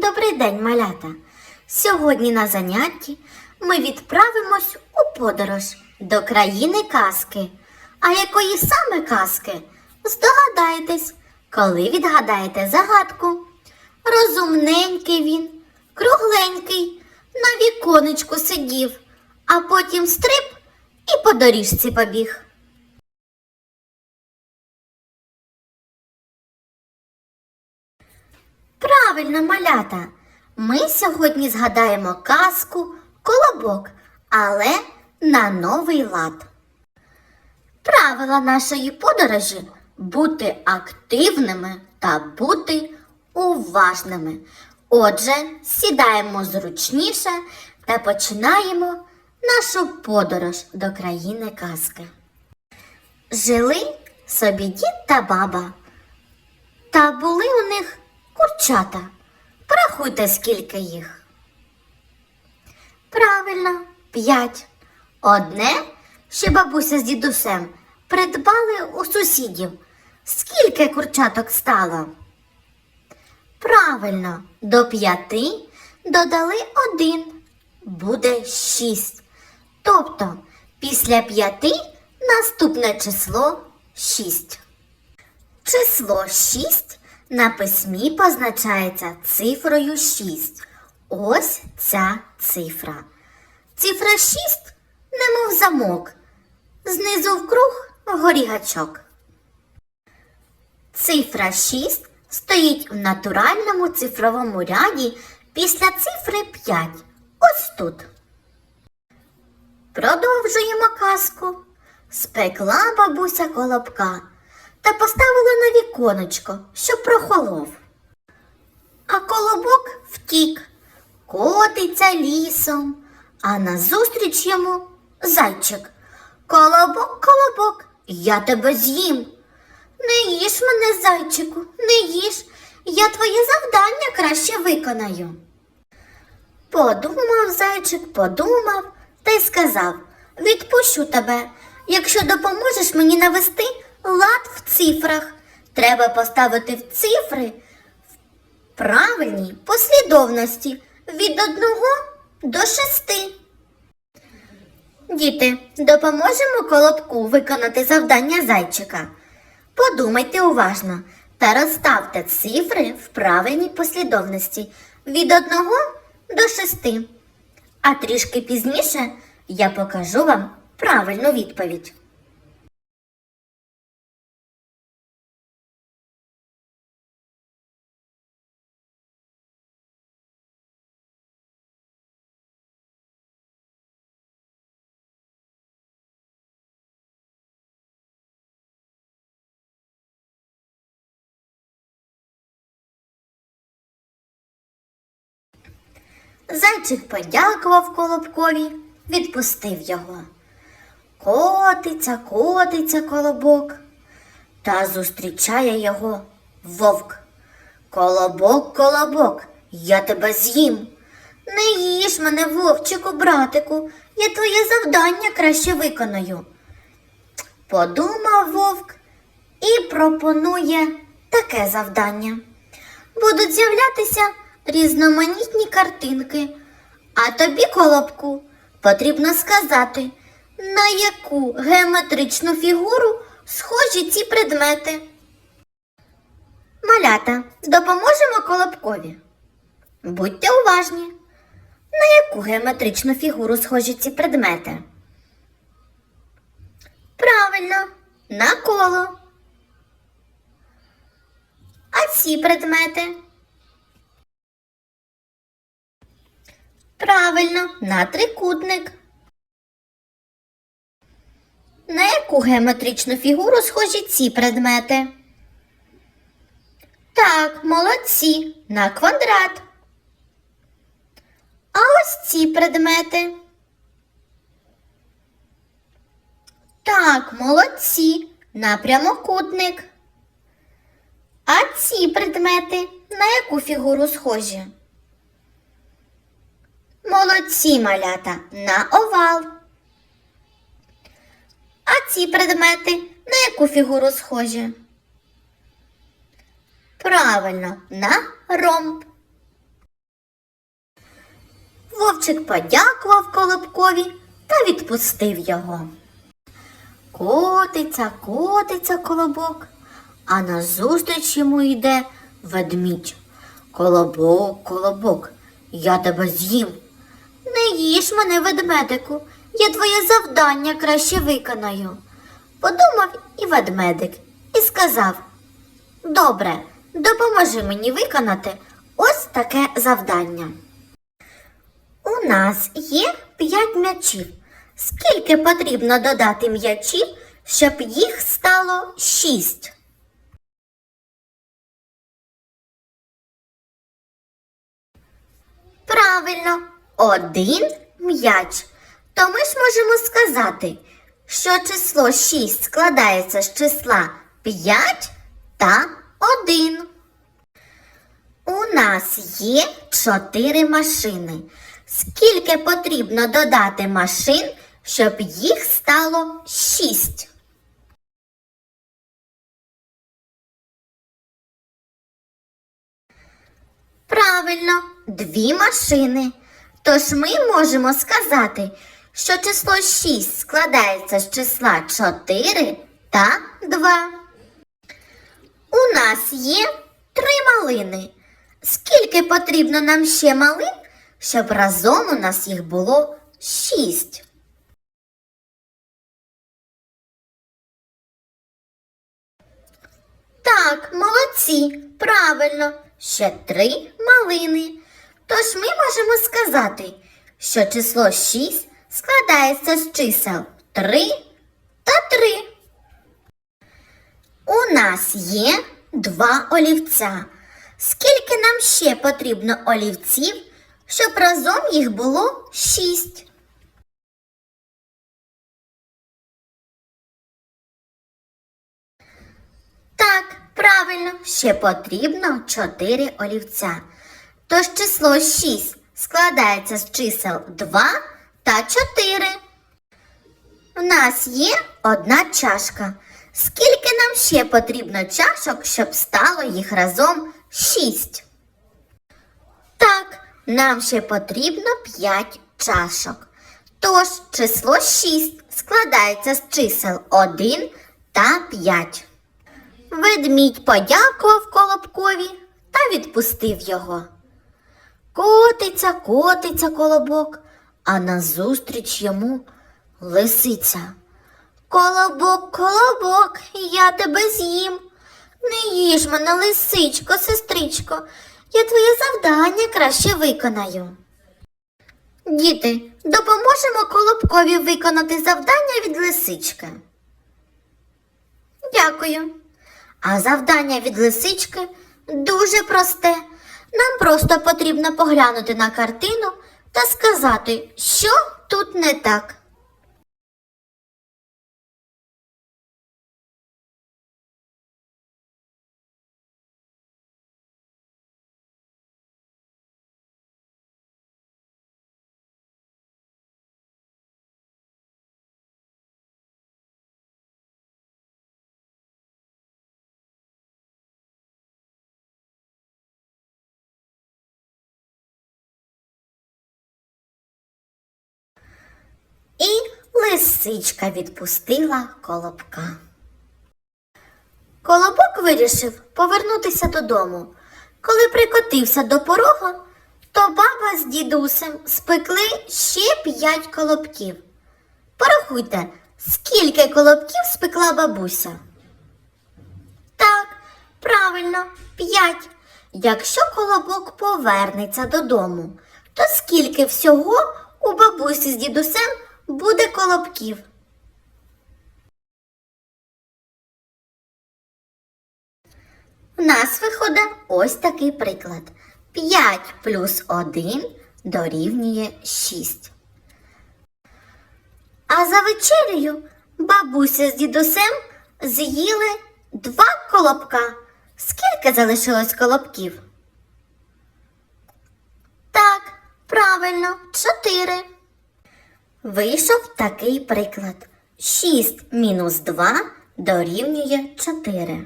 Добрий день, малята! Сьогодні на занятті ми відправимось у подорож до країни казки. А якої саме казки? Здогадаєтесь, коли відгадаєте загадку. Розумненький він, кругленький, на віконечку сидів, а потім стрип і по доріжці побіг. Правильно, малята. Ми сьогодні згадаємо казку Колобок, але на новий лад. Правила нашої подорожі бути активними та бути уважними. Отже, сідаємо зручніше та починаємо нашу подорож до країни казки. Жили собі дід та баба. Та були у них курчата. Порахуйте, скільки їх. Правильно, п'ять. Одне, що бабуся з дідусем придбали у сусідів. Скільки курчаток стало? Правильно, до п'яти додали один. Буде шість. Тобто після п'яти наступне число шість. Число 6 на письмі позначається цифрою 6. Ось ця цифра. Цифра 6 немов замок. Знизу вкруг вгорі гачок. Цифра 6 стоїть в натуральному цифровому ряді після цифри 5. Ось тут. Продовжуємо казку. Спекла бабуся колобка та поставила на віконечко, щоб прохолов. А колобок втік, котиться лісом, а назустріч йому зайчик. Колобок, колобок, я тебе з'їм. Не їж мене, зайчику, не їж. Я твоє завдання краще виконаю. Подумав зайчик, подумав та й сказав Відпущу тебе, якщо допоможеш мені навести лад в цифрах. Треба поставити в цифри в правильній послідовності від одного до шести. Діти, допоможемо колобку виконати завдання зайчика. Подумайте уважно та розставте цифри в правильній послідовності від 1 до 6. А трішки пізніше я покажу вам правильну відповідь. Зайчик подякував колобкові, відпустив його. Котиться, котиться колобок, та зустрічає його вовк. Колобок, колобок, я тебе з'їм. Не їж мене, вовчику, братику, я твоє завдання краще виконаю. Подумав вовк і пропонує таке завдання. Будуть з'являтися різноманітні картинки, а тобі, колобку, потрібно сказати, на яку геометричну фігуру схожі ці предмети. Малята, допоможемо колобкові. Будьте уважні. На яку геометричну фігуру схожі ці предмети? Правильно, на коло. А ці предмети? Правильно, на трикутник. На яку геометричну фігуру схожі ці предмети? Так, молодці, на квадрат. А ось ці предмети. Так, молодці, на прямокутник. А ці предмети на яку фігуру схожі? Молодці малята на овал. А ці предмети на яку фігуру схожі? Правильно, на ромб. Вовчик подякував Колобкові та відпустив його. Котиться, котиться колобок, а назустріч йому йде ведмідь. Колобок, колобок, я тебе з'їм. Не їж мене, ведмедику, я твоє завдання краще виконаю. Подумав і ведмедик і сказав: Добре, допоможи мені виконати ось таке завдання. У нас є п'ять м'ячів. Скільки потрібно додати м'ячів, щоб їх стало шість? Правильно, один м'яч. То ми ж можемо сказати, що число 6 складається з числа 5 та 1. У нас є 4 машини. Скільки потрібно додати машин, щоб їх стало 6? Правильно, дві машини. Тож ми можемо сказати, що число 6 складається з числа 4 та 2. У нас є три малини. Скільки потрібно нам ще малин, щоб разом у нас їх було 6? Так, молодці, правильно, ще три малини. Тож ми можемо сказати, що число 6 складається з чисел 3 та 3. У нас є два олівця. Скільки нам ще потрібно олівців, щоб разом їх було 6? Так, правильно, ще потрібно 4 олівця. Тож число 6 складається з чисел 2 та 4. У нас є одна чашка. Скільки нам ще потрібно чашок, щоб стало їх разом 6? Так, нам ще потрібно 5 чашок. Тож число 6 складається з чисел 1 та 5. Ведмідь подякував Колобкові та відпустив його. Котиться, котиться колобок, а назустріч йому лисиця. Колобок, колобок, я тебе з'їм. Не їж мене, лисичко, сестричко, я твоє завдання краще виконаю. Діти, допоможемо колобкові виконати завдання від лисички. Дякую. А завдання від лисички дуже просте. Нам просто потрібно поглянути на картину та сказати, що тут не так. Лисичка відпустила колобка. Колобок вирішив повернутися додому. Коли прикотився до порога, то баба з дідусем спекли ще п'ять колобків. Порахуйте, скільки колобків спекла бабуся? Так, правильно, п'ять. Якщо колобок повернеться додому, то скільки всього у бабусі з дідусем буде колобків? У нас виходить ось такий приклад. 5 плюс 1 дорівнює 6. А за вечерею бабуся з дідусем з'їли два колобка. Скільки залишилось колобків? Так, правильно, чотири. Вийшов такий приклад. 6 мінус 2 дорівнює 4.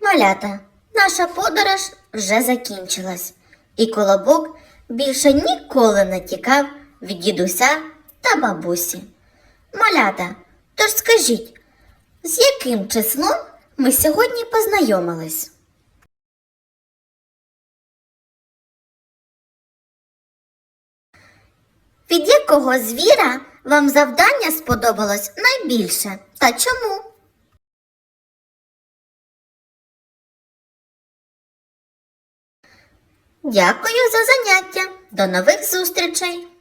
Малята, наша подорож вже закінчилась, і колобок більше ніколи не тікав від дідуся та бабусі. Малята, тож скажіть, з яким числом ми сьогодні познайомились? Від якого звіра вам завдання сподобалось найбільше та чому? Дякую за заняття. До нових зустрічей!